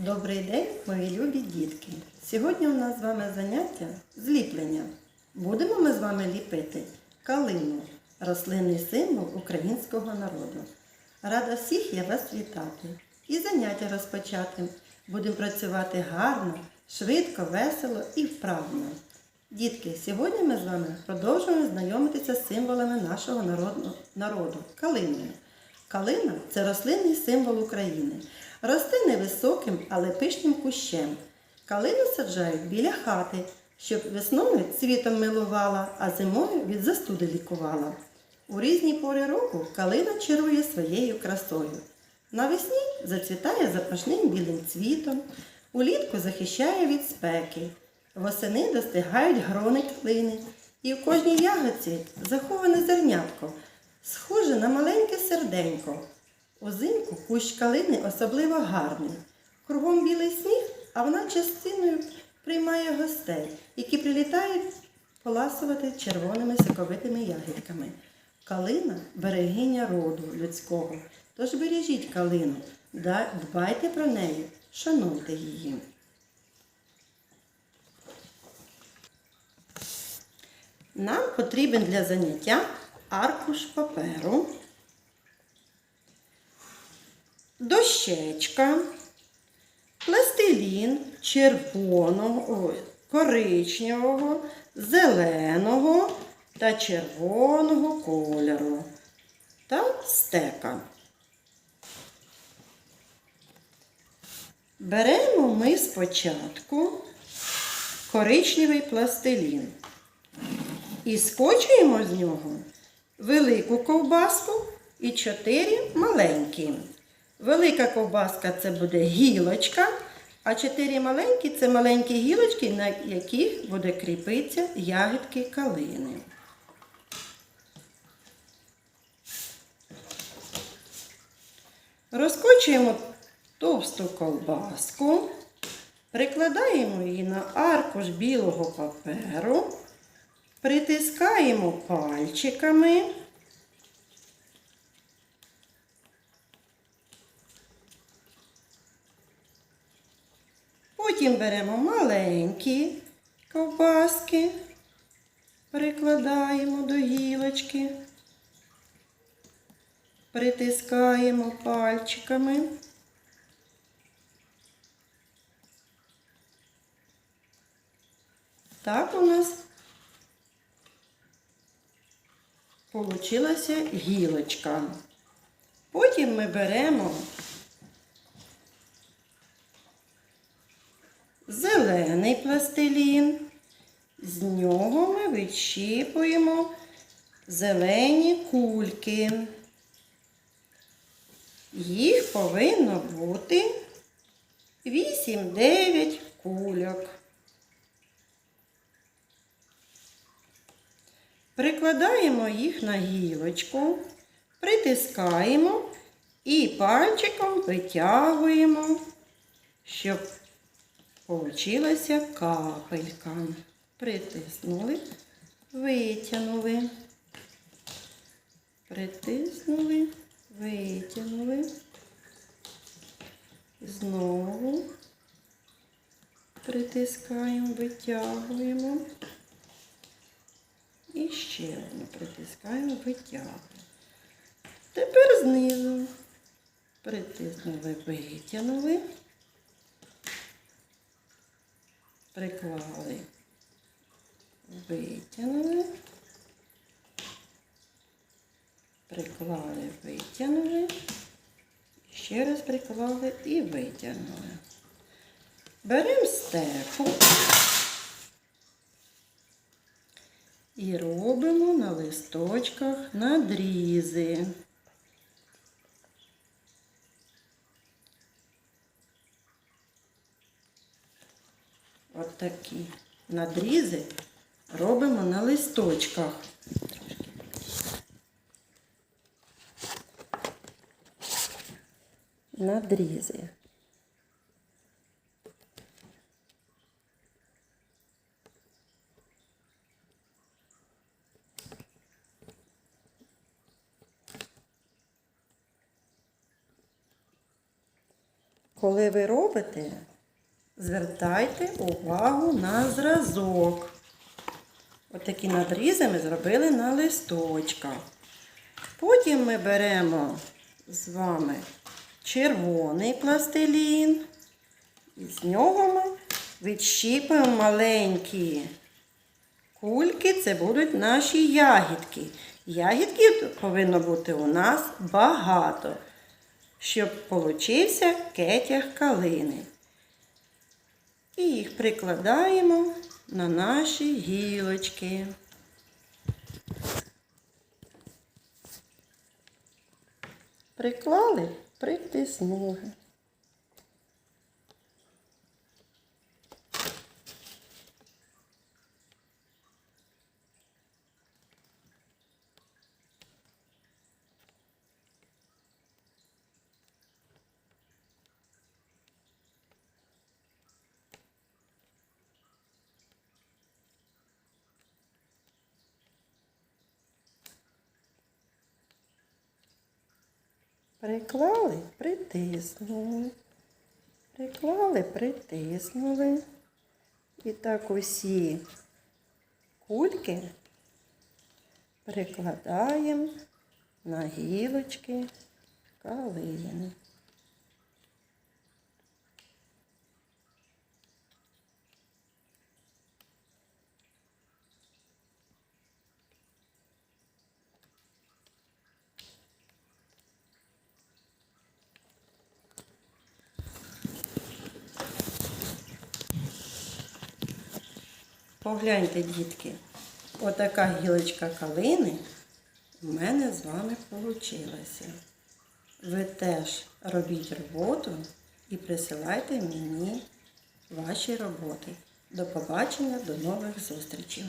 Добрий день, мої любі дітки! Сьогодні у нас з вами заняття зліплення. Будемо ми з вами ліпити калину, рослинний символ українського народу. Рада всіх я вас вітати і заняття розпочати. Будемо працювати гарно, швидко, весело і вправно. Дітки, сьогодні ми з вами продовжуємо знайомитися з символами нашого народу, народу калиною. Калина це рослинний символ України. Росте невисоким, але пишним кущем. Калину саджають біля хати, щоб весною цвітом милувала, а зимою від застуди лікувала. У різні пори року калина чарує своєю красою. Навесні зацвітає запашним білим цвітом, улітку захищає від спеки. Восени достигають грони калини, і в кожній ягодці заховане зернятко, схоже на маленьке серденько. Узимку кущ калини особливо гарний. Кругом білий сніг, а вона частиною приймає гостей, які прилітають поласувати червоними соковитими ягідками. Калина берегиня роду людського. Тож бережіть калину, дбайте про неї, шануйте її. Нам потрібен для заняття аркуш паперу, дощечка, пластилін червоного, коричневого, зеленого та червоного кольору та стека. Беремо ми спочатку коричневий пластилін і скочуємо з нього велику ковбаску і чотири маленькі. Велика ковбаска це буде гілочка, а чотири маленькі це маленькі гілочки, на яких буде кріпитися ягідки калини. Розкочуємо товсту ковбаску, прикладаємо її на аркуш білого паперу, притискаємо пальчиками. Потім беремо маленькі ковбаски, прикладаємо до гілочки, притискаємо пальчиками. Так у нас получилася гілочка. Потім ми беремо пластилін. З нього ми відщіпуємо зелені кульки. Їх повинно бути 8-9 кульок. Прикладаємо їх на гілочку, притискаємо і пальчиком витягуємо, щоб Получилася капелька. Притиснули, витягнули. Притиснули, витягнули. Знову притискаємо, витягуємо. І ще одну притискаємо, витягуємо. Тепер знизу притиснули, витягнули. Приклали, витягнули, приклали, витягнули, ще раз приклали і витягнули. Беремо стеку і робимо на листочках надрізи. От такі надрізи робимо на листочках. Надрізи. Коли ви робите, звертайте увагу на зразок. Отакі надрізи ми зробили на листочках. Потім ми беремо з вами червоний пластилін. І з нього ми відщіпуємо маленькі кульки, це будуть наші ягідки. Ягідків повинно бути у нас багато, щоб получився кетяг калини. І їх прикладаємо на наші гілочки. Приклали, притиснули. Приклали, притиснули. Приклали, притиснули. І так усі кульки прикладаємо на гілочки калини. Погляньте, дітки, отака гілочка калини в мене з вами вийшла. Ви теж робіть роботу і присилайте мені ваші роботи. До побачення, до нових зустрічей.